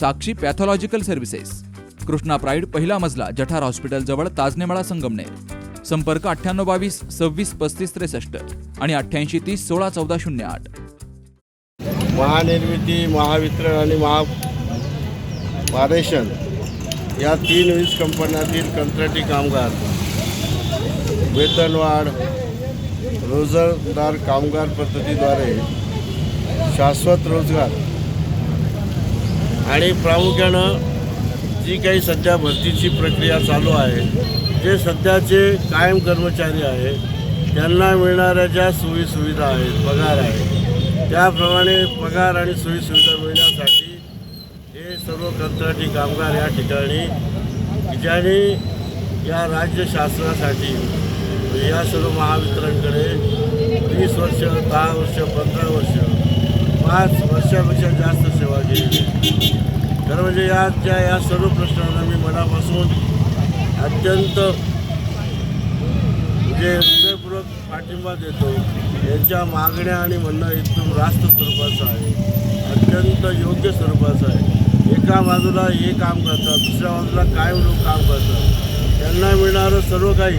Sakshi pathological services Krishna pride पहिला मजला जठार हॉस्पिटलजवळ ताजनेमाळा संगमनेर. संपर्क अठ्ठ्याण्णव बावीस सव्वीस पस्तीस त्रेसष्ट आणि अठ्ठ्याऐंशी तीस सोळा चौदा शून्य आठ. महानिर्मिती महावितरण आणि महा या तीन वीज कंपन्यातील कंत्राटी कामगार वेतनवाढ रोजगार कामगार पद्धतीद्वारे शाश्वत रोजगार आणि प्रामुख्यानं जी काही सध्या भरतीची प्रक्रिया चालू आहे जे सध्याचे कायम कर्मचारी आहेत त्यांना मिळणाऱ्या ज्या सोयीसुविधा आहेत पगार आहे त्याप्रमाणे पगार आणि सोयीसुविधा मिळण्यासाठी हे सर्व कंत्राटी कामगार या ठिकाणी ज्याने या राज्य शासनासाठी या सर्व महावितरणकडे वीस वर्ष दहा वर्ष पंधरा वर्ष पाच वर्षापेक्षा जास्त सेवा आजच्या या सर्व प्रश्नांना मी मनापासून अत्यंत म्हणजे हृदयपूर्वक पाठिंबा देतो. यांच्या मागण्या आणि म्हणणं एकदम रास्त स्वरूपाचं आहे. अत्यंत योग्य स्वरूपाचं आहे. एका बाजूला हे काम करतात दुसऱ्या बाजूला कायम लोक काम करतात? त्यांना मिळणारं सर्व काही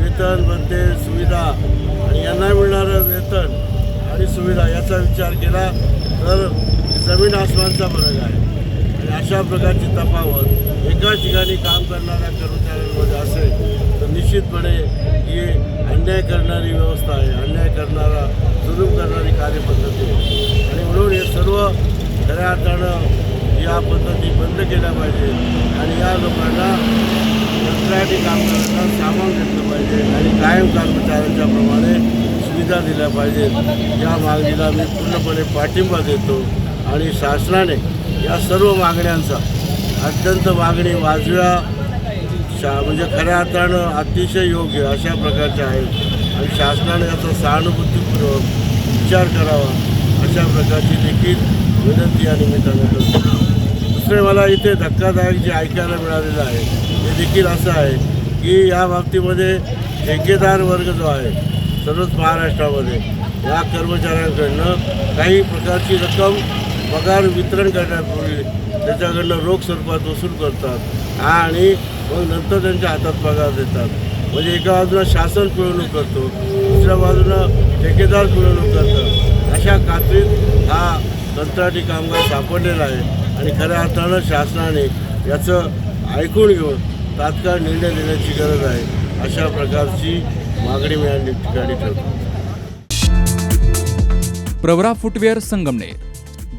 वेतन भत्ते सुविधा आणि यांना मिळणारं वेतन आणि सुविधा याचा विचार केला तर जमीन आसमानचा फरक आहे. अशा प्रकारची तफावत एका ठिकाणी काम करणाऱ्या कर्मचाऱ्यांमध्ये असेल तर निश्चितपणे ही अन्याय करणारी व्यवस्था आहे. अन्याय करणारा जुलूम करणारी कार्यपद्धती आहे. आणि म्हणून हे सर्व खऱ्या अर्थानं या पद्धती बंद केल्या पाहिजे आणि या लोकांना कंत्राटी कामगारांना सामावून घेतलं पाहिजे आणि कायम कर्मचाऱ्यांच्या प्रमाणे सुविधा दिल्या पाहिजेत. या मागणीला मी पूर्णपणे पाठिंबा देतो आणि शासनाने या सर्व मागण्यांचा अत्यंत मागणी वाजव्या शा म्हणजे खऱ्या अर्थानं अतिशय योग्य अशा प्रकारच्या आहेत. आणि शासनाने याचा सहानुभूतीपूर्वक विचार करावा अशा प्रकारची देखील विनंती या निमित्तानं करतो. दुसरे मला इथे धक्कादायक जे ऐकायला मिळालेलं आहे ते देखील असं आहे की या बाबतीमध्ये ठेकेदार वर्ग जो आहे सर्वच महाराष्ट्रामध्ये या कर्मचाऱ्यांकडनं काही प्रकारची रक्कम पगार वितरण करण्यापूर्वी त्याच्याकडनं रोख स्वरूपात वसूल करतात. आणि मग नंतर त्यांच्या हातात पगार देतात. म्हणजे एका बाजूला शासन पिळवणूक करतो दुसऱ्या बाजूनं ठेकेदार पिळवणूक करतात. अशा खात्रीत हा कंत्राटी कामगार सापडलेला आहे. आणि खऱ्या अर्थानं शासनाने याचं ऐकून घेऊन तात्काळ निर्णय देण्याची गरज आहे अशा प्रकारची मागणी मी ठिकाणी ठेवतो. प्रवरा फुटवेअर संगमनेर.